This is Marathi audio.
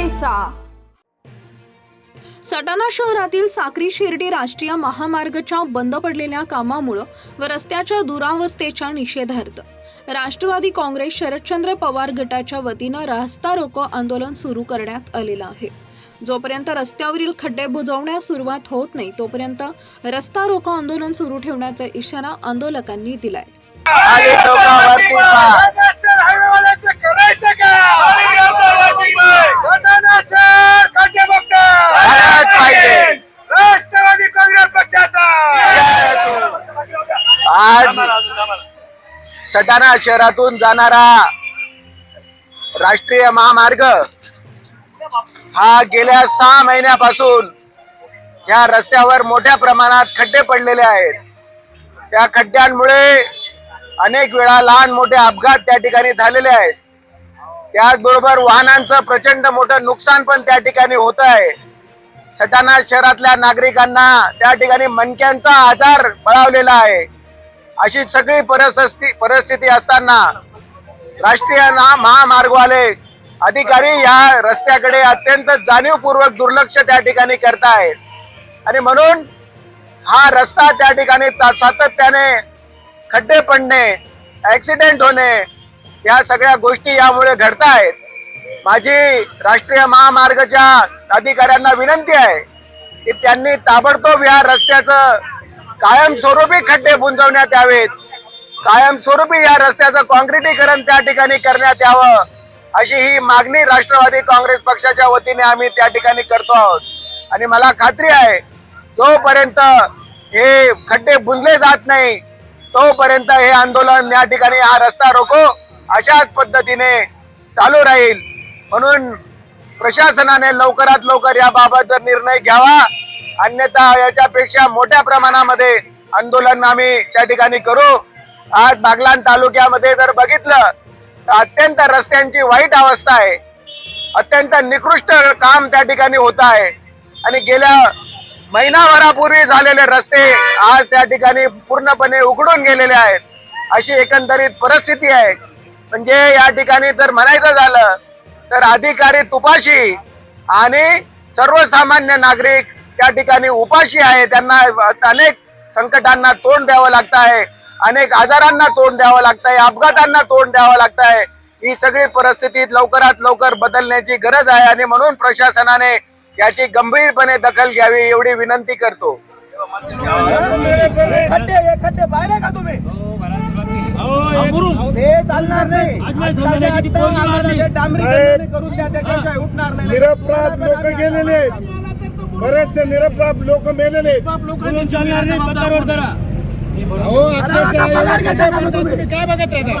करायचा सटाणा शहरातील साक्री शिर्डी राष्ट्रीय महामार्गच्या बंद पडलेल्या कामामुळं व रस्त्याच्या दुरावस्थेच्या निषेधार्थ. राष्ट्रवादी काँग्रेस शरदचंद्र पवार गटाच्या वतीनं रास्ता रोको आंदोलन सुरू करण्यात आलेलं आहे. जोपर्यंत रस्त्यावरील खड्डे बुजवण्यास सुरुवात होत नाही तोपर्यंत रस्ता रोको आंदोलन सुरू ठेवण्याचा इशारा आंदोलकांनी दिलाय. सटाणा शहरातून जाणारा राष्ट्रीय महामार्ग हा गेल्या सहा महिन्यापासून या रस्त्यावर मोठ्या प्रमाणात खड्डे पडलेले आहेत. त्या खड्ड्यांमुळे अनेक वेळा लहान मोठे अपघात त्या ठिकाणी झालेले आहेत. त्याचबरोबर वाहनांचं प्रचंड मोठं नुकसान पण त्या ठिकाणी होत आहे. सटाणा शहरातल्या नागरिकांना त्या ठिकाणी मणक्यांचा आजार बळावलेला आहे. अशी सगळी परिस्थिती परिस्थिती असताना राष्ट्रीय ना- महामार्गवाले अधिकारी या रस्त्याकडे अत्यंत जाणीवपूर्वक दुर्लक्ष त्या ठिकाणी करतायत. आणि म्हणून हा रस्ता त्या ठिकाणी सातत्याने खड्डे पडणे ऍक्सिडेंट होणे या सगळ्या गोष्टी यामुळे घडत आहेत माझी राष्ट्रीय महामार्गच्या अधिकाऱ्यांना विनंती आहे की त्यांनी ताबडतोब या रस्त्याचं कायमस्वरूपी खड्डे बुंजवण्यात यावेत. कायमस्वरूपी या रस्त्याचं काँक्रिटीकरण त्या ठिकाणी करण्यात यावं अशी ही मागणी राष्ट्रवादी काँग्रेस पक्षाच्या वतीने आम्ही त्या ठिकाणी करतो आहोत. आणि मला खात्री आहे जोपर्यंत हे खड्डे बुंजले जात नाही तोपर्यंत हे आंदोलन या ठिकाणी हा रस्ता रोको अशाच पद्धतीने चालू राहील. म्हणून प्रशासनाने लवकरात लवकर याबाबत जर निर्णय घ्यावा अन्यथा याच्यापेक्षा मोठ्या प्रमाणामध्ये आंदोलन आम्ही त्या ठिकाणी करू. आज बागलान तालुक्यामध्ये जर बघितलं तर अत्यंत रस्त्यांची वाईट अवस्था आहे. अत्यंत निकृष्ट काम त्या ठिकाणी होत आहे. आणि गेल्या महिनाभरापूर्वी झालेले रस्ते आज त्या ठिकाणी पूर्णपणे उघडून गेलेले आहेत. अशी एकंदरीत परिस्थिती आहे. म्हणजे या ठिकाणी जर म्हणायचं झालं तर अधिकारी तुपाशी आणि सर्वसामान्य नागरिक त्या ठिकाणी उपाशी आहे. त्यांना अनेक संकटांना तोंड द्यावं लागत आहे. अनेक आजारांना तोंड द्यावं लागत आहे. अपघातांना तोंड द्यावं लागत आहे. ही सगळी परिस्थिती लवकरात लवकर बदलण्याची गरज आहे आणि म्हणून प्रशासनाने याची गंभीरपणे दखल घ्यावी एवढी विनंती करतो. हे का तुम्ही? हे चालणार नाही. करून द्या उठणार नाही. निरपराध लोक गेलेले आहेत. बरेचसे निरपराध लोक मेलेले. अहो, अक्षरशः काय बघत राहता?